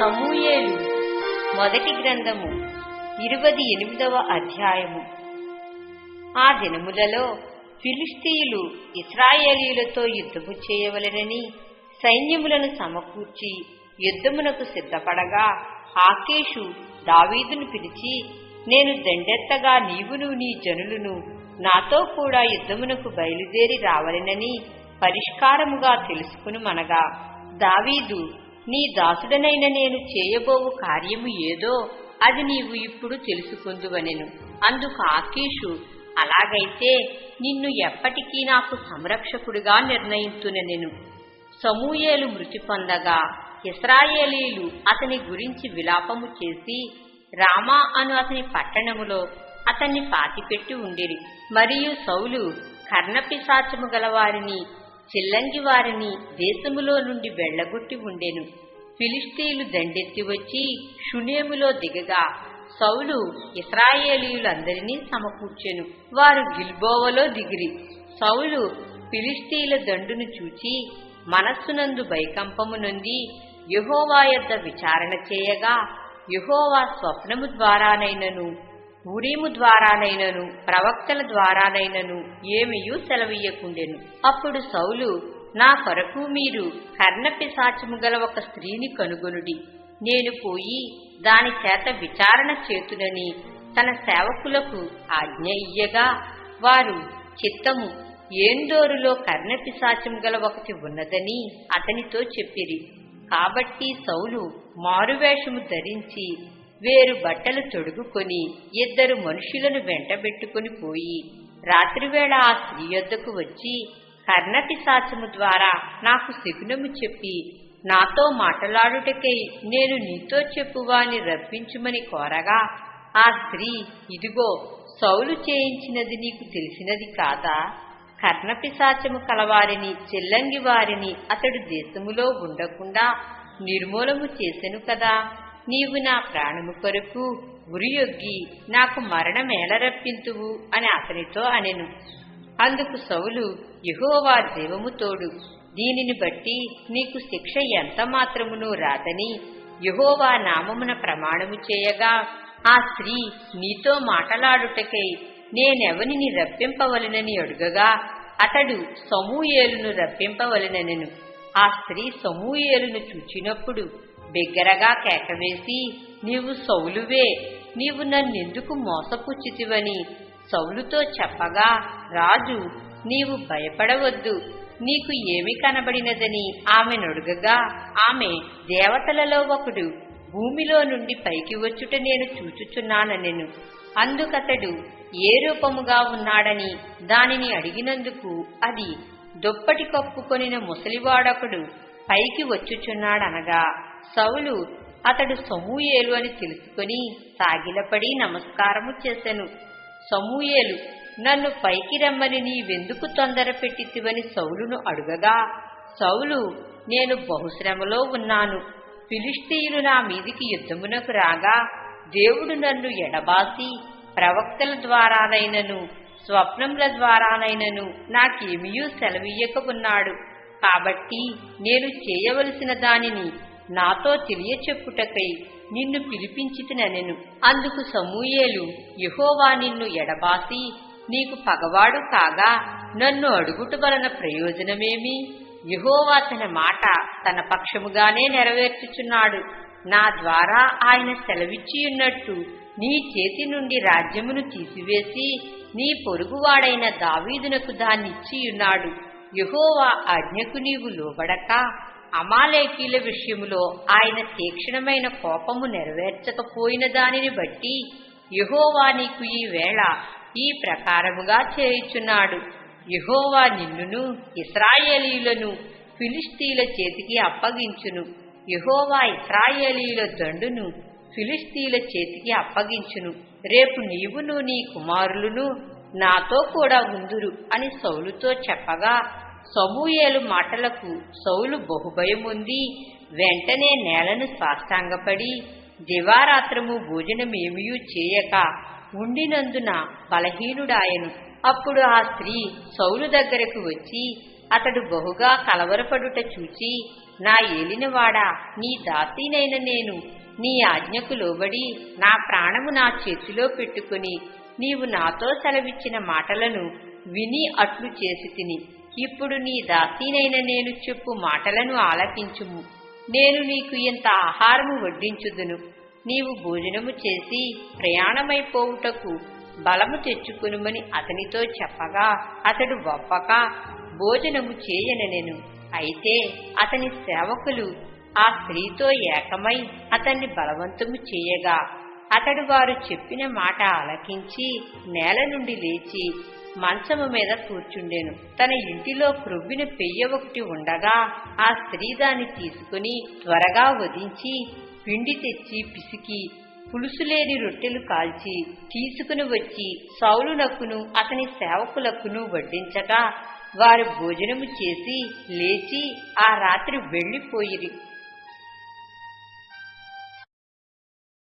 సమూయేలు. మొదటి గ్రంథము ఇరువది ఎనిమిదవ అధ్యాయము. ఆ దినములలో ఫిలిస్తీయులు ఇస్రాయేలీలతో యుద్ధము చేయవలెనని సైన్యములను సమకూర్చి యుద్ధమునకు సిద్ధపడగా ఆకేషు దావీదును పిలిచి నేను దండెత్తగా నీవును నీ జనులను నాతో కూడా యుద్ధమునకు బయలుదేరి రావలెనని పరిష్కారముగా తెలుసుకుని మనగా దావీదు నీ దాసుడనైన నేను చేయబోవు కార్యము ఏదో అది నీవు ఇప్పుడు తెలుసుకుందువనెను. అందుకు ఆకీషు అలాగైతే నిన్ను ఎప్పటికీ నాకు సంరక్షకుడిగా నిర్ణయించునెను సమూయేలు మృతి పొందగా ఇస్రాయేలీలు అతని గురించి విలాపము చేసి రామా అను అతని పట్టణములో అతన్ని పాతిపెట్టి ఉండిరి. మరియు సౌలు కర్ణపిశాచము గలవారిని చిల్లంగి వారిని దేశములో నుండి వెళ్ళగొట్టి ఉండెను. ఫిలిస్తీన్లు దండెత్తి వచ్చి షునేములో దిగగా సౌలు ఇస్రాయేలీయులందరినీ సమకూర్చెను. వారు గిల్బోవలో దిగిరి. సౌలు ఫిలిస్తీన్ల దండును చూచి మనస్సునందు భయకంపము నొంది యహోవా యొద్ద విచారణ చేయగా యహోవా స్వప్నము ద్వారానైనను ఊరీము ద్వారానైనను ప్రవక్తల ద్వారానైనను ఏమియూ సెలవీయకుండెను అప్పుడు సౌలు నా కొరకు మీరు కర్ణపిశాచము గల ఒక స్త్రీని కనుగొనుడి. నేను పోయి దాని చేత విచారణ చేతునని తన సేవకులకు ఆజ్ఞ ఇయ్యగా వారు చిత్తము ఏందోరులో కర్ణపిశాచము గల ఒకటి ఉన్నదని అతనితో చెప్పిరి. కాబట్టి సౌలు మారువేషము ధరించి వేరు బట్టలు తొడుగుకొని ఇద్దరు మనుషులను వెంటబెట్టుకుని పోయి రాత్రివేళ ఆ స్త్రీ యొద్దకు వచ్చి కర్ణపిశాచము ద్వారా నాకు శకునము చెప్పి నాతో మాటలాడుటకై నేను నీతో చెప్పువాని రప్పించుమని కోరగా ఆ స్త్రీ ఇదిగో సౌలు చేయించినది నీకు తెలిసినది కాదా? కర్ణపిశాచము కలవారిని చెల్లంగి వారిని అతడు దేశములో ఉండకుండా నిర్మూలము చేసెను కదా? నీవు నా ప్రాణము కొరకు ఉరియొగ్గి నాకు మరణమేల రప్పింతువు అని అతనితో అనెను. అందుకు సౌలు యహోవా దేవముతోడు దీనిని బట్టి నీకు శిక్ష ఎంత మాత్రమునూ రాదని యహోవా నామమున ప్రమాణము చేయగా ఆ స్త్రీ నీతో మాటలాడుటకై నేనెవనిని రప్పింపవలనని అడుగగా అతడు సమూయేలును రప్పింపవలనెను ఆ స్త్రీ సమూయేలును చూచినప్పుడు బిగ్గరగా కేకవేసి నీవు సౌలువే నీవు నన్నెందుకు మోసపుచ్చితివని? సౌలుతో చెప్పగా రాజు నీవు భయపడవద్దు. నీకు ఏమి కనబడినదని ఆమె నొడుగగా ఆమె దేవతలలో ఒకడు. భూమిలో నుండి పైకి వచ్చుట నేను చూచుచున్నానెను అందుకతడు ఏ రూపముగా ఉన్నాడని దానిని అడిగినందుకు అది దుప్పటి కప్పుకొనిన ముసలివాడొకడు పైకి వచ్చుచున్నాడనగా సౌలు అతడు సమూయేలు అని తెలుసుకొని సాగిలపడి నమస్కారము చేసెను. సమూయేలు నన్ను పైకి రమ్మని నీవెందుకు తొందర పెట్టితివని సౌలును అడుగగా సౌలు నేను బహుశ్రమలో ఉన్నాను. ఫిలిస్తీయులు నా మీదికి యుద్ధమునకు రాగా దేవుడు నన్ను ఎడబాసి ప్రవక్తల ద్వారానైనను స్వప్నముల ద్వారానైనను నాకేమీయూ సెలవీయక ఉన్నాడు కాబట్టి నేను చేయవలసిన దానిని నాతో తెలియచెప్పుటకై నిన్ను పిలిపించితినెను అందుకు సమూయేలు యహోవా నిన్ను ఎడబాసి నీకు పగవాడు కాగా నన్ను అడుగుట వలన ప్రయోజనమేమి? యహోవా తన మాట తన పక్షముగానే నెరవేర్చుచున్నాడు. నా ద్వారా ఆయన సెలవిచ్చియున్నట్టు నీ చేతి నుండి రాజ్యమును తీసివేసి నీ పొరుగువాడైన దావీదునకు దాన్నిచ్చియున్నాడు. యహోవా ఆజ్ఞకు నీవు లోబడక అమాలేకీల విషయములో ఆయన తీక్షణమైన కోపము నెరవేర్చకపోయిన దానిని బట్టి యహోవా నీకు ఈ వేళ ఈ ప్రకారముగా చేయుచున్నాడు. యహోవా నిన్నును ఇస్రాయేలీలను ఫిలిస్తీల చేతికి అప్పగించును. యహోవా ఇస్రాయేలీల దండును ఫిలిస్తీల చేతికి అప్పగించును. రేపు నీవును నీ కుమారులను నాతో కూడా ఉందురు అని సౌలుతో చెప్పగా సమూయేలు మాటలకు సౌలు బహుభయముంది. వెంటనే నేలను సాష్టాంగపడి దివారాత్రము భోజనమేమియూ చేయక ఉండినందున బలహీనుడాయను. అప్పుడు ఆ స్త్రీ సౌలు దగ్గరకు వచ్చి అతడు బహుగా కలవరపడుట చూచి నా ఏలినవాడా నీ దాసీనైన నేను నీ ఆజ్ఞకు లోబడి నా ప్రాణము నా చేతిలో పెట్టుకుని నీవు నాతో సెలవిచ్చిన మాటలను విని అట్లు చేసి తిని. ఇప్పుడు నీ దాసీనైన నేను చెప్పు మాటలను ఆలకించుము. నేను నీకు ఇంత ఆహారము వడ్డించుదును. నీవు భోజనము చేసి ప్రయాణమైపోవుటకు బలము తెచ్చుకునుమని అతనితో చెప్పగా అతడు ఒప్పక భోజనము చేయనెనెను. అయితే అతని సేవకులు ఆ స్త్రీతో ఏకమై అతన్ని బలవంతము చేయగా అతడు వారు చెప్పిన మాట ఆలకించి నేల నుండి లేచి మంచము మీద కూర్చుండెను. తన ఇంటిలో క్రొవ్విన పెయ్య ఒకటి ఉండగా ఆ స్త్రీ దాన్ని తీసుకుని త్వరగా వధించి పిండి తెచ్చి పిసికి పులుసులేని రొట్టెలు కాల్చి తీసుకుని వచ్చి సౌలునకును అతని సేవకులకును వడ్డించగా వారు భోజనము చేసి లేచి ఆ రాత్రి వెళ్ళిపోయిరి